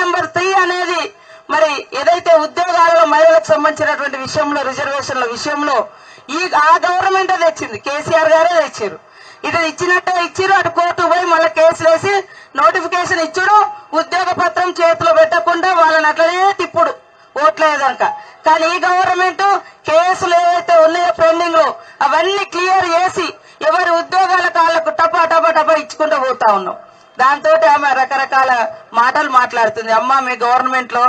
Number three అనేది మరి ఏదైతే ఉద్యోగాలలో మహిళలకు సంబంధించినటువంటి విషయంలో రిజర్వేషన్ల విషయంలో ఈ ఆ గవర్నమెంట్ తెచ్చింది. కేసీఆర్ గారే తెచ్చారు. ఇది ఇచ్చినట్టే ఇచ్చారు. అటు కోర్టు పోయి మళ్ళీ కేసులు వేసి నోటిఫికేషన్ ఇచ్చుడు ఉద్యోగ పత్రం చేతిలో పెట్టకుండా వాళ్ళని అట్లనే తిప్పుడు. ఓట్లేదనక కానీ ఈ గవర్నమెంట్ కేసులు ఏవైతే ఉన్నాయో పెండింగ్లో అవన్నీ క్లియర్ చేసి ఎవరి ఉద్యోగాల కాళ్ళకు టపా టపా టపా ఇచ్చుకుంటూ పోతా ఉన్నాం. దాంతో ఆమె రకరకాల మాటలు మాట్లాడుతుంది. అమ్మ మీ గవర్నమెంట్లో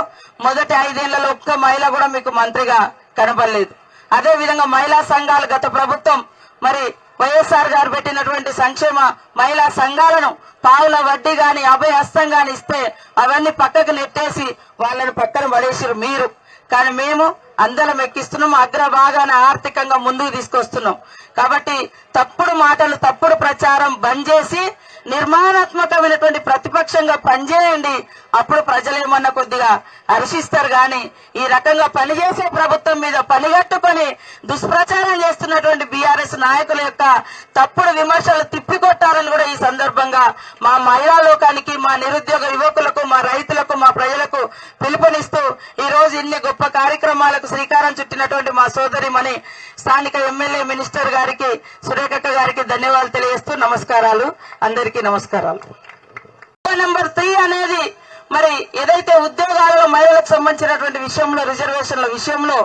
మొదటి ఐదేళ్ళలో ఒక్క మహిళ కూడా మీకు మంత్రిగా కనబడలేదు అదే విధంగా మహిళా సంఘాలు గత ప్రభుత్వం మరి వైఎస్ఆర్ గారు పెట్టినటువంటి సంక్షేమ మహిళా సంఘాలను పావుల వడ్డీ గాని అభయ హస్తం గాని ఇస్తే అవన్నీ పక్కకు నెట్టేసి వాళ్ళని పక్కన పడేసారు మీరు. కానీ మేము అందరం ఎక్కిస్తున్నాం అగ్రభాగాన ఆర్థికంగా ముందుకు తీసుకొస్తున్నాం. కాబట్టి తప్పుడు మాటలు తప్పుడు ప్రచారం బంద్ చేసి నిర్మాణాత్మకమైనటువంటి ప్రతిపక్షంగా పనిచేయండి అప్పుడు ప్రజలు ఏమన్నా కొద్దిగా హర్షిస్తారు గాని ఈ రకంగా పనిచేసే ప్రభుత్వం మీద పనిగట్టుకొని దుష్ప్రచారం చేస్తున్నటువంటి బీఆర్ఎస్ నాయకుల యొక్క తప్పుడు విమర్శలు తిప్పికొట్టాలని కూడా ఈ సందర్భంగా మా మహిళా లోకానికి మా నిరుద్యోగ యువకులకు మా రైతులకు మా ప్రజలకు పిలుపునిస్తూ ఈ రోజు ఇన్ని గొప్ప కార్యక్రమాలకు శ్రీకారం చుట్టినటువంటి మా సోదరిమణి స్థానిక ఎమ్మెల్యే మినిస్టర్ గారికి సురేఖక్క గారికి ధన్యవాదాలు తెలియజేస్తూ నమస్కారాలు. అందరికీ నమస్కారాలు. నెంబర్ త్రీ అనేది మరి ఏదైతే ఉద్యోగాలలో మహిళలకు సంబంధించినటువంటి విషయంలో రిజర్వేషన్ల విషయంలో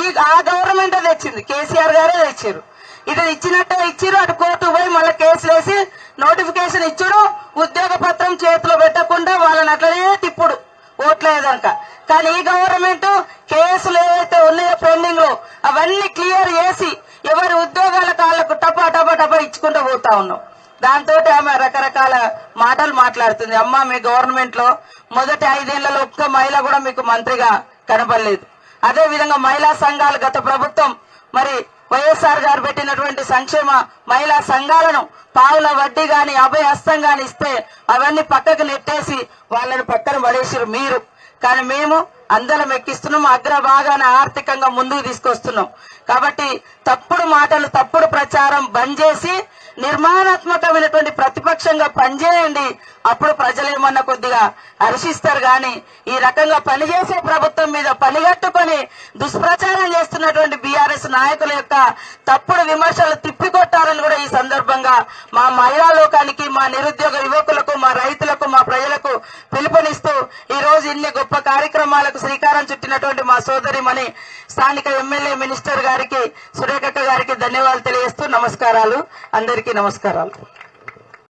ఈ ఆ గవర్నమెంట్ తెచ్చింది. కేసీఆర్ గారే తెచ్చారు. ఇది ఇచ్చినట్టే ఇచ్చిరు. అటు కోర్టు పోయి మళ్ళీ కేసులు వేసి నోటిఫికేషన్ ఇచ్చుడు. ఉద్యోగ పత్రం చేతిలో పెట్టకుండా వాళ్ళని అట్లనే తిప్పుడు. ఓట్లేదనక కానీ ఈ గవర్నమెంట్ కేసులు ఏవైతే ఉన్నాయో పెండింగ్లో అవన్నీ క్లియర్ చేసి ఎవరి ఉద్యోగాల కాళ్ళకు టపా టపా టపా ఇచ్చుకుంటూ పోతా ఉన్నాం. దాంతో ఆమె రకరకాల మాటలు మాట్లాడుతుంది. అమ్మ మీ గవర్నమెంట్లో మొదటి ఐదేళ్ళలో ఒక్క మహిళ కూడా మీకు మంత్రిగా కనబడలేదు అదే విధంగా మహిళా సంఘాలు గత ప్రభుత్వం మరి వైఎస్ఆర్ గారు పెట్టినటువంటి సంక్షేమ మహిళా సంఘాలను పావుల వడ్డీ గాని అభయ హస్తం గాని ఇస్తే అవన్నీ పక్కకు నెట్టేసి వాళ్ళని పక్కన పడేసారు మీరు. కానీ మేము అందరం ఎక్కిస్తున్నాం అగ్రభాగాన ఆర్థికంగా ముందుకు తీసుకొస్తున్నాం. కాబట్టి తప్పుడు మాటలు తప్పుడు ప్రచారం బంద్ చేసి నిర్మాణాత్మకమైనటువంటి ప్రతిపక్షంగా పనిచేయండి. అప్పుడు ప్రజలు ఏమన్నా కొద్దిగా హర్షిస్తారు గాని ఈ రకంగా పనిచేసే ప్రభుత్వం మీద పనిగట్టుకొని దుష్ప్రచారం చేస్తున్నటువంటి బీఆర్ఎస్ నాయకుల యొక్క తప్పుడు విమర్శలు తిప్పికొట్టాలని కూడా ఈ సందర్భంగా మా మహిళా లోకానికి మా నిరుద్యోగ యువకులకు మా రైతులకు మా ప్రజలకు పిలుపునిస్తూ ఈ రోజు ఇన్ని గొప్ప కార్యక్రమాలకు శ్రీకారం చుట్టినటువంటి మా సోదరిమణి స్థానిక ఎమ్మెల్యే మినిస్టర్ గారికి సురేఖక్క గారికి ధన్యవాదాలు తెలియజేస్తూ నమస్కారాలు. అందరికీ నమస్కారాలు.